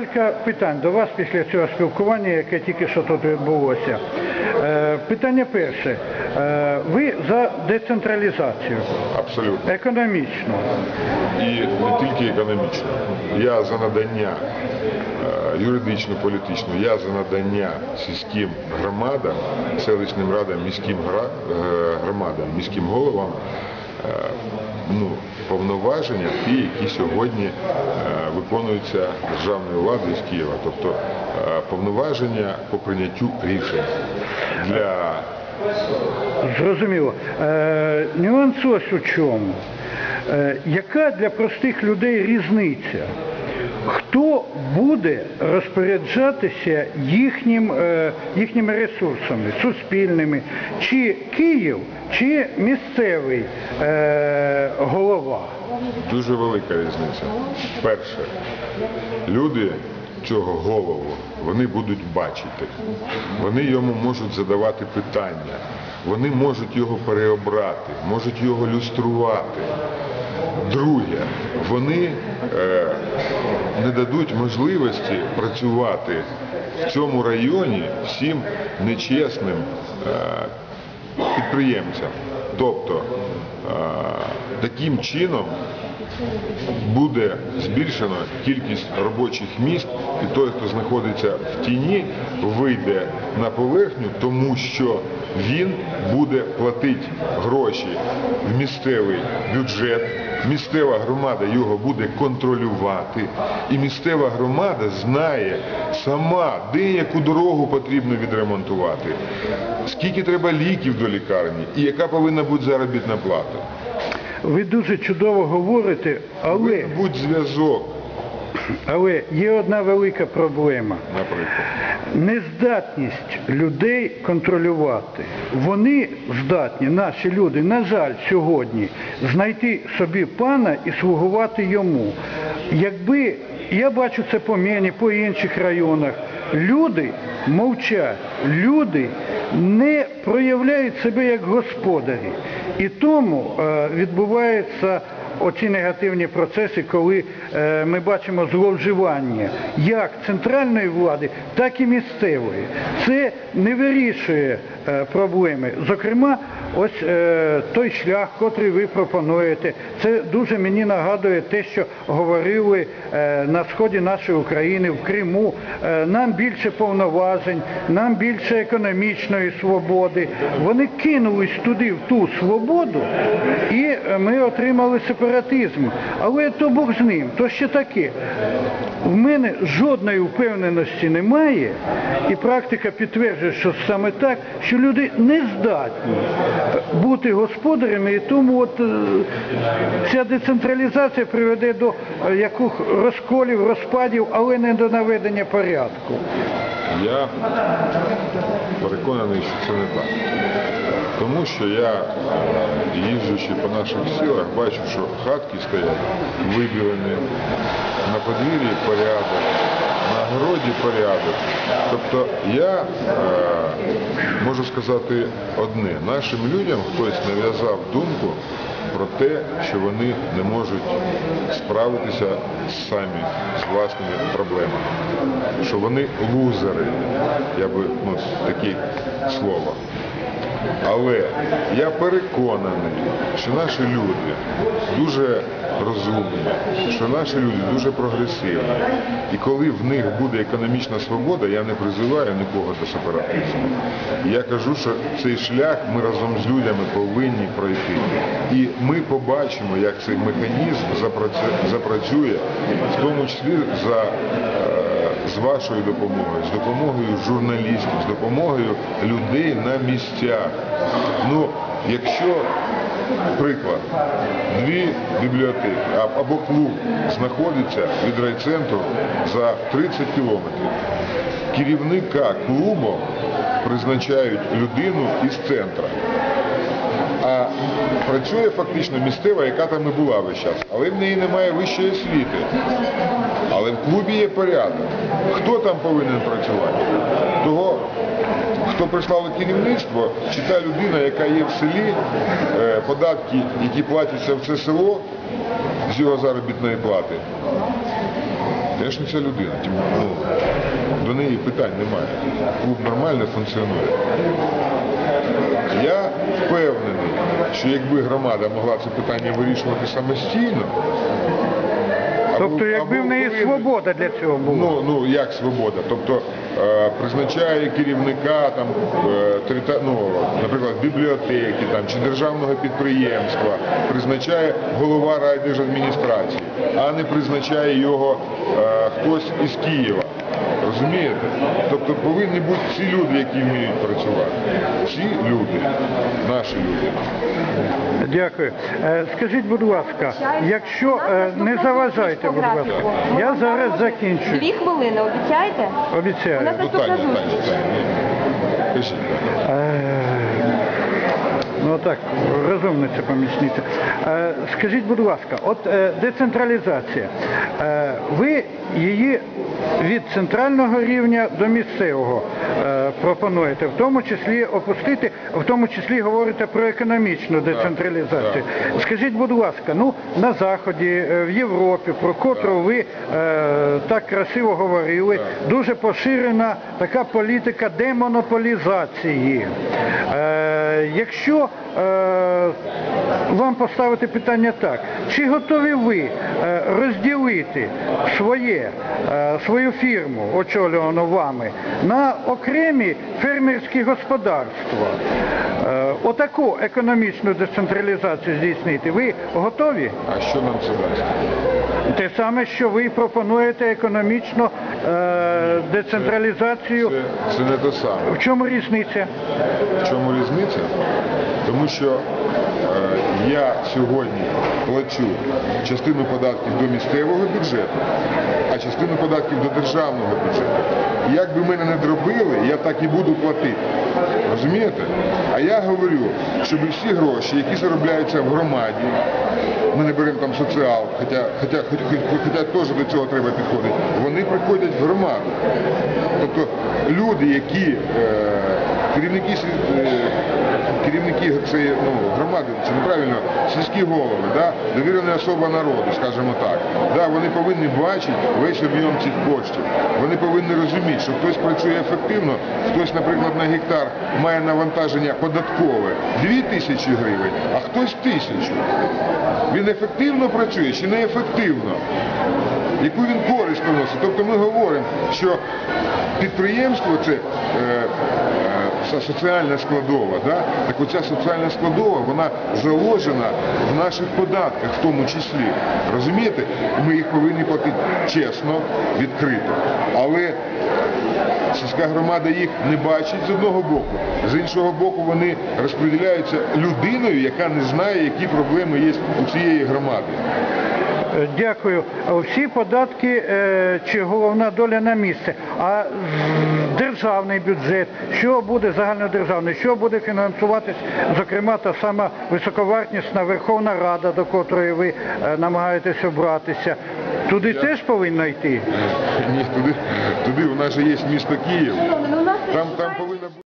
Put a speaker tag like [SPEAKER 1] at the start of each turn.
[SPEAKER 1] декілька питань до вас після цього спілкування, яке тільки що тут відбулося. Е, питання перше. Е, ви за децентралізацію
[SPEAKER 2] Абсолютно.
[SPEAKER 1] економічну.
[SPEAKER 2] І не тільки економічно. Я за надання е, юридично-політично, я за надання сільським громадам, селищним радам, міським громадам, міським головам ну, повноваження ті, які сьогодні е, виконуються державною владою з Києва. Тобто е, повноваження по прийняттю рішень для
[SPEAKER 1] Зрозуміло. Е, нюанс ось у чому. Е, яка для простих людей різниця? Хто буде розпоряджатися їхнім, е, їхніми ресурсами, суспільними? Чи Київ, чи місцевий е, голова?
[SPEAKER 2] Дуже велика різниця. Перше, люди цього голову вони будуть бачити, вони йому можуть задавати питання, вони можуть його переобрати, можуть його люструвати. Друге, вони е, не дадуть можливості працювати в цьому районі всім нечесним е, підприємцям. Тобто е, таким чином буде збільшена кількість робочих місць, і той, хто знаходиться в тіні, вийде на поверхню, тому що він буде платити гроші в місцевий бюджет. Місцева громада його буде контролювати, і місцева громада знає сама, де яку дорогу потрібно відремонтувати, скільки треба ліків до лікарні і яка повинна бути заробітна плата.
[SPEAKER 1] Ви дуже чудово говорите, але,
[SPEAKER 2] бути зв'язок,
[SPEAKER 1] але є одна велика проблема.
[SPEAKER 2] наприклад.
[SPEAKER 1] Нездатність людей контролювати. Вони здатні, наші люди, на жаль, сьогодні знайти собі пана і слугувати йому. Якби я бачу це по мені, по інших районах, люди мовчать, люди не проявляють себе як господарі. І тому е, відбуваються оці негативні процеси, коли е, ми бачимо зловживання як центральної влади, так і місцевої. Це не вирішує е, проблеми. Зокрема, ось е, той шлях, котрий ви пропонуєте, це дуже мені нагадує те, що говорили на сході нашої України, в Криму. Нам більше повноважень, нам більше економічної свободи. Вони кинулись туди, в ту свободу, і ми отримали сепаратизм. Але то Бог з ним, то ще таке. В мене жодної впевненості немає, і практика підтверджує, що саме так, що люди не здатні бути господарями, і тому от е, ця децентралізація приведе до е, яких розколів, розпадів, але не до наведення порядку.
[SPEAKER 2] Я переконаний, що це не так. Тому що я, їжджучи по наших сілах, бачу, що хатки стоять вибілені, на подвір'ї порядок, на городі порядок. Тобто я е, можу сказати одне, нашим людям хтось нав'язав думку про те, що вони не можуть справитися самі з власними проблемами, що вони лузери, я би ну, таке слово. Але я переконаний, що наші люди дуже розумні, що наші люди дуже прогресивні. І коли в них буде економічна свобода, я не призиваю нікого до сепаратизму. Я кажу, що цей шлях ми разом з людьми повинні пройти. І ми побачимо, як цей механізм запрацює, в тому числі за е, з вашою допомогою, з допомогою журналістів, з допомогою людей на місцях. Ну, якщо, приклад, дві бібліотеки або клуб знаходиться від райцентру за 30 кілометрів, керівника клубу призначають людину із центру. А працює фактично місцева, яка там і була весь час, але в неї немає вищої освіти. Але в клубі є порядок. Хто там повинен працювати? Того, хто прислав керівництво, чи та людина, яка є в селі, е, податки, які платяться в це село з його заробітної плати, не ця людина, ну, неї питань немає. Клуб нормально функціонує. Я впевнений, що якби громада могла це питання вирішувати самостійно,
[SPEAKER 1] Тобто, якби в неї свобода для цього була.
[SPEAKER 2] Ну, ну як свобода? Тобто е, призначає керівника там, е, ну, наприклад, бібліотеки там, чи державного підприємства, призначає голова райдержадміністрації, а не призначає його е, хтось із Києва. Розумієте? Тобто повинні бути всі люди, які вміють працювати. Всі люди, наші люди.
[SPEAKER 1] Дякую. Е, Скажіть, будь ласка, якщо е, не заважайте, будь ласка, я зараз закінчу.
[SPEAKER 3] Дві хвилини, обіцяєте?
[SPEAKER 1] Обіцяю.
[SPEAKER 3] У нас
[SPEAKER 2] Ну,
[SPEAKER 3] наступна зустріч.
[SPEAKER 1] Е, Ну так, розумниця помічниця. Е, Скажіть, будь ласка, от е, децентралізація. Е, Ви її від центрального рівня до місцевого е, пропонуєте, в тому числі опустити, в тому числі говорите про економічну децентралізацію. Скажіть, будь ласка, ну на Заході, е, в Європі, про котру ви е, так красиво говорили, дуже поширена така політика демонополізації. Якщо вам поставити питання так, чи готові ви е, розділити своє, е, свою фірму, очолювану вами, на окремі фермерські господарства? Отаку економічну децентралізацію здійснити. Ви готові?
[SPEAKER 2] А що нам це дасть?
[SPEAKER 1] Те саме, що ви пропонуєте економічну е, децентралізацію.
[SPEAKER 2] Це, це не те саме.
[SPEAKER 1] В чому різниця?
[SPEAKER 2] В чому різниця? Тому що е, я сьогодні плачу частину податків до місцевого бюджету, а частину податків до державного бюджету. Як би мене не дробили, я так і буду платити. Розумієте? А я говорю, щоб всі гроші, які заробляються в громаді, ми не беремо там соціал, хоча, хоча, хоч- хоч- хоча теж до цього треба підходити, вони приходять в громаду. Тобто люди, які е, керівники, е, керівники цієї ну, громади, це неправильно, сільські голови, да? довірена особа народу, скажімо так. Да, вони повинні бачити весь об'єм цих коштів. Вони повинні розуміти, що хтось працює ефективно, хтось, наприклад, на гектар має навантаження податкове 2 тисячі гривень, а хтось тисячу. Він ефективно працює чи не ефективно? Яку він користь приносить? Тобто ми говоримо, що підприємство це е, е, соціальна складова. Да? Так оця соціальна складова, вона заложена в наших податках в тому числі. Розумієте? Ми їх повинні платити чесно, відкрито. Але сільська громада їх не бачить з одного боку, з іншого боку вони розподіляються людиною, яка не знає, які проблеми є у цієї громади.
[SPEAKER 1] Е, Дякую. Всі податки е, чи головна доля на місце. А державний бюджет, що буде загальнодержавний, що буде фінансуватись, зокрема, та сама високовартісна Верховна Рада, до котрої ви е, намагаєтесь обратися. Туди теж повинно йти.
[SPEAKER 2] Ні, туди, туди у нас же є місто Київ.
[SPEAKER 3] Ну у нас
[SPEAKER 2] Там, там
[SPEAKER 3] повинна
[SPEAKER 2] повинні